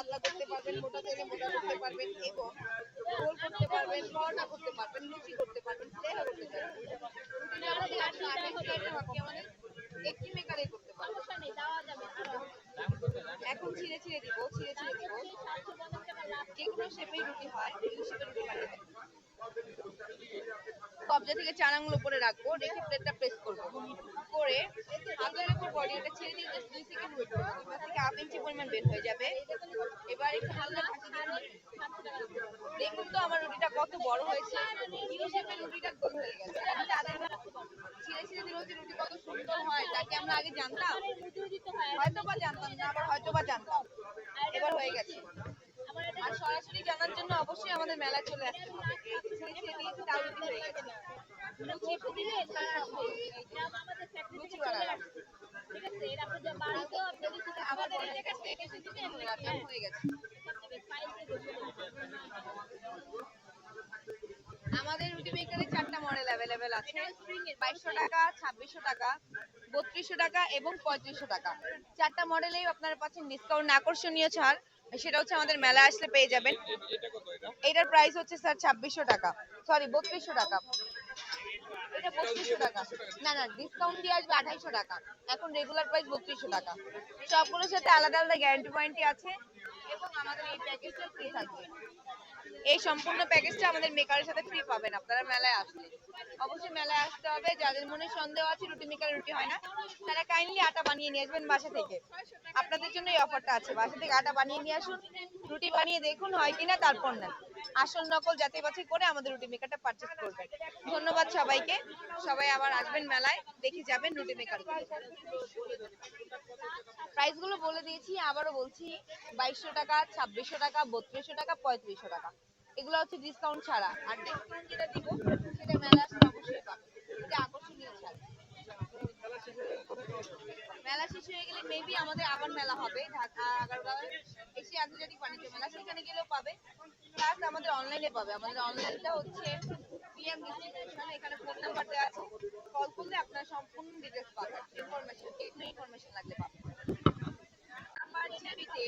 পাতলা করতে পারবেন, মোটা চাইলে মোটা করতে পারবেন এবং রোল করতে পারবেন পরোটা করতে পারবেন, লুচি করতে পারবেন প্লেটও করতে পারবেন একটি মেকারে করতে পারবেন। এখন ছিঁড়ে ছিঁড়ে দিব, ছিঁড়ে ছিঁড়ে দিব। টাকা যেগুলো শেপেই রুটি হয় ওই শেপে রুটি বানিয়ে। কবজা থেকে চার আঙুল উপরে রাখব, রেখে প্লেটটা প্রেস করব। করে বডি ছেড়ে দিয়ে জাস্ট দুই সেকেন্ড ওয়েট করব। থেকে হাফ ইঞ্চি পরিমাণ বের হয়ে যাবে। এবার একটু হালকা ঢাকি দিয়ে দেখুন তো আমার রুটিটা কত বড় হয়েছে। ইউ শেপের রুটিটা গোল হয়ে গেছে। ছিঁড়ে ছিঁড়ে দিলেও যে রুটি কত সুন্দর হয় তাকে আমরা আগে জানতাম? হয় হয়তো বা জানতাম না, আবার হয়তো বা জানতাম। এবার হয়ে গেছে। আর সরাসরি জানার জন্য অবশ্যই আমাদের মেলায় চলে আসতে হবে। ছিঁড়ে ছিঁড়ে দিয়েছি তাও রুটি হয়ে গেছে। আমাদের রুটি মেকারে চারটা মডেল অ্যাভেলেবেল আছে। বাইশশো টাকা, ছাব্বিশশো টাকা, বত্রিশশো টাকা এবং পঁয়ত্রিশশো টাকা। চারটা মডেলেই আপনারা পাচ্ছেন ডিসকাউন্ট আকর্ষণীয় ছাড়। সেটা হচ্ছে আমাদের মেলা আসলে পেয়ে যাবেন। এটার প্রাইস হচ্ছে স্যার ছাব্বিশশো টাকা। সরি বত্রিশশো টাকা। এটা বত্রিশশো টাকা। না না ডিসকাউন্ট দিয়ে আসবে আঠাইশো টাকা। এখন রেগুলার প্রাইস বত্রিশশো টাকা। সবগুলোর সাথে আলাদা আলাদা গ্যারান্টি ওয়ারেন্টি আছে এবং আমাদের এই প্যাকেজটা ফ্রি থাকবে। এই সম্পূর্ণ প্যাকেজটা আমাদের মেকারের সাথে ফ্রি পাবেন আপনারা মেলায় আসলে। অবশ্যই মেলায় আসতে হবে। যাদের মনে সন্দেহ আছে রুটি মেকার রুটি হয় না, তারা কাইন্ডলি আটা বানিয়ে নিয়ে আসবেন বাসা থেকে। আপনাদের জন্য এই অফারটা আছে। বাসা থেকে আটা বানিয়ে নিয়ে আসুন, রুটি বানিয়ে দেখুন হয় কিনা, তারপর নেন। আসল নকল যাচাই বাছাই করে আমাদের রুটি মেকারটা পারচেজ করবেন ধন্যবাদ সবাইকে। সবাই আবার আসবেন মেলায়, দেখে যাবেন রুটি মেকার প্রাইসগুলো বলে দিয়েছি, আবারও বলছি, বাইশশো টাকা, ছাব্বিশশো টাকা, বত্রিশশো টাকা, পঁয়ত্রিশশো টাকা। এগুলো হচ্ছে ডিসকাউন্ট ছাড়া। আর ডিসকাউন্ট যেটা দিব, সেটা মেলা আসলে অবশ্যই পাবে এটা আকর্ষণীয় ছাড় মেলা শেষ হয়ে গেলে মেবি আমাদের আবার মেলা হবে, ঢাকা, আগারগাঁও, এশিয়া আন্তর্জাতিক বাণিজ্য মেলা, সেখানে গেলেও পাবে। প্লাস আমাদের অনলাইনে পাবে। আমাদের অনলাইনটা হচ্ছে পিএম ডিস্ট্রিবিউশন এখানে ফোন নাম্বার দেওয়া আছে। কল করলে আপনার সম্পূর্ণ ডিটেলস পাবেন। ইনফরমেশন ইনফরমেশন লাগলে পাবেন। আমার ছবিতে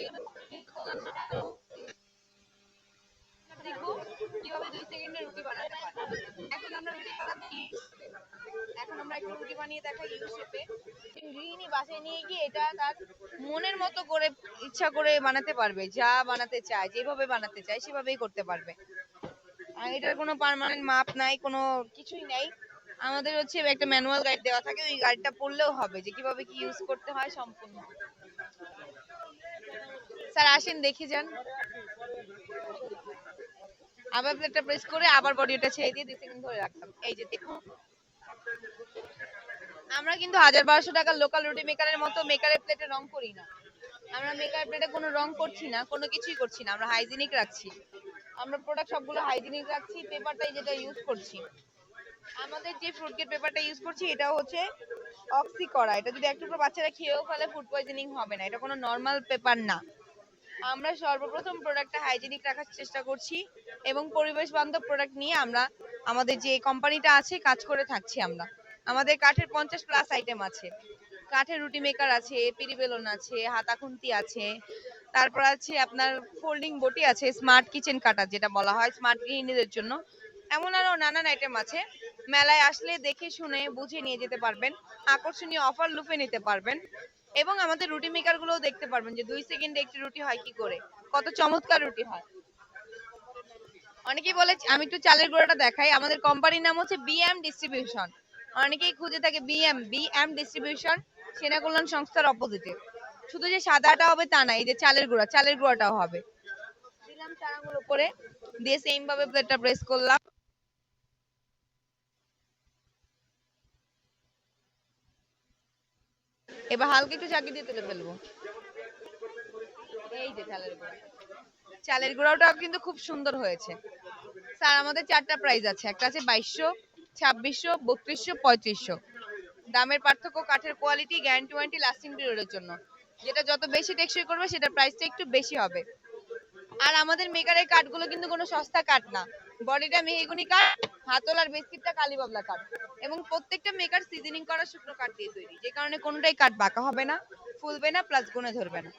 দেখব কীভাবে দুই সেকেন্ডে রুটি বানাতে পারে। এখন আমরা রুটি বানাচ্ছি। এখন আমরা একটু রুটি বানিয়ে দেখাই ইউ শেপে গৃহিণী বাসায় নিয়ে গিয়ে এটা তার মনের মতো করে ইচ্ছা করে বানাতে পারবে, যা বানাতে চায়, যেভাবে বানাতে চায়, সেভাবেই করতে পারবে। আর এটার কোনো পার্মানেন্ট মাপ নাই, কোনো কিছুই নাই। আমাদের হচ্ছে একটা ম্যানুয়াল গাইড দেওয়া থাকে, ওই গাইডটা পড়লেও হবে যে কীভাবে কি ইউজ করতে হয় সম্পূর্ণ। স্যার, আসেন, দেখে যান। আবার প্লেটটা প্রেস করে আবার বডিটা ছেড়ে দিয়ে দুই সেকেন্ড ধরে রাখতাম। এই যে দেখুন। আমরা কিন্তু হাজার বারোশো টাকার লোকাল রুটি মেকারের মতো মেকারের প্লেটে রং করি না। আমরা মেকার প্লেটে কোনো রং করছি না, কোনো কিছুই করছি না। আমরা হাইজিনিক রাখছি। আমরা প্রোডাক্ট সবগুলো হাইজিনিক রাখছি পেপারটাই যেটা ইউজ করছি। আমাদের যে ফ্রুট গেট পেপারটা ইউজ করছি এটা হচ্ছে অক্সি করা। এটা যদি একটু বাচ্চারা খেয়েও ফেলে ফুড পয়জনিং হবে না। এটা কোনো নর্মাল পেপার না। আমরা সর্বপ্রথম প্রোডাক্টটা হাইজিনিক রাখার চেষ্টা করছি এবং পরিবেশ বান্ধব প্রোডাক্ট নিয়ে আমরা আমাদের যে কোম্পানিটা আছে, কাজ করে থাকছি আমরা। আমাদের কাঠের পঞ্চাশ প্লাস আইটেম আছে। কাঠের রুটি মেকার আছে পিরি বেলুন আছে, হাতা খুন্তি আছে। তারপর আছে আপনার ফোল্ডিং বটি আছে স্মার্ট কিচেন কাটার যেটা বলা হয় স্মার্ট গৃহিণীদের জন্য। এমন আরও নানান আইটেম আছে। মেলায় আসলে দেখে শুনে বুঝে নিয়ে যেতে পারবেন। আকর্ষণীয় অফার লুফে নিতে পারবেন। এবং আমাদের রুটি মেকার গুলোও দেখতে পারবেন যে দুই সেকেন্ডে একটি রুটি হয় কি করে? কত চমৎকার রুটি হয়। অনেকেই বলে, আমি একটু চালের গুঁড়োটা দেখাই। আমাদের কোম্পানির নাম হচ্ছে বিএম ডিস্ট্রিবিউশন অনেকেই খুঁজে থাকে বিএম বিএম ডিস্ট্রিবিউশন সেনা কল্যাণ সংস্থার অপোজিটে শুধু যে সাদাটা হবে তা না, এই যে চালের গুঁড়া, চালের গুঁড়াটাও হবে। দিলাম চার আঙুল উপরে, দিয়ে সেম ভাবে প্লেটটা প্রেস করলাম। এবার হালকা একটু চাকি দিয়ে তুলে ফেলব। এই যে চালের গুঁড়া। চালের গুঁড়াটাও কিন্তু খুব সুন্দর হয়েছে। স্যার, আমাদের চারটা প্রাইস আছে। একটা আছে বাইশশো, ছাব্বিশশো, বত্রিশশো, পঁয়ত্রিশশো। দামের পার্থক্য কাঠের কোয়ালিটি গ্যারান্টি ওয়ারেন্টি লাস্টিং পিরিয়ডের জন্য। যেটা যত বেশি টেকসই করবে সেটার প্রাইসটা একটু বেশি হবে। আর আমাদের মেকারের কাঠগুলো কিন্তু কোনো সস্তা কাঠ না। বডিটা মেহগুনি কাঠ হাতল আর বিস্কিটটা কালীবাবলা কাঠ এবং প্রত্যেকটা মেকার সিজনিং করা শুকনো কাঠ দিয়ে তৈরি। যে কারণে কোনোটাই কাঠ বাঁকা হবে না, ফুলবে না প্লাস গুনে ধরবে না।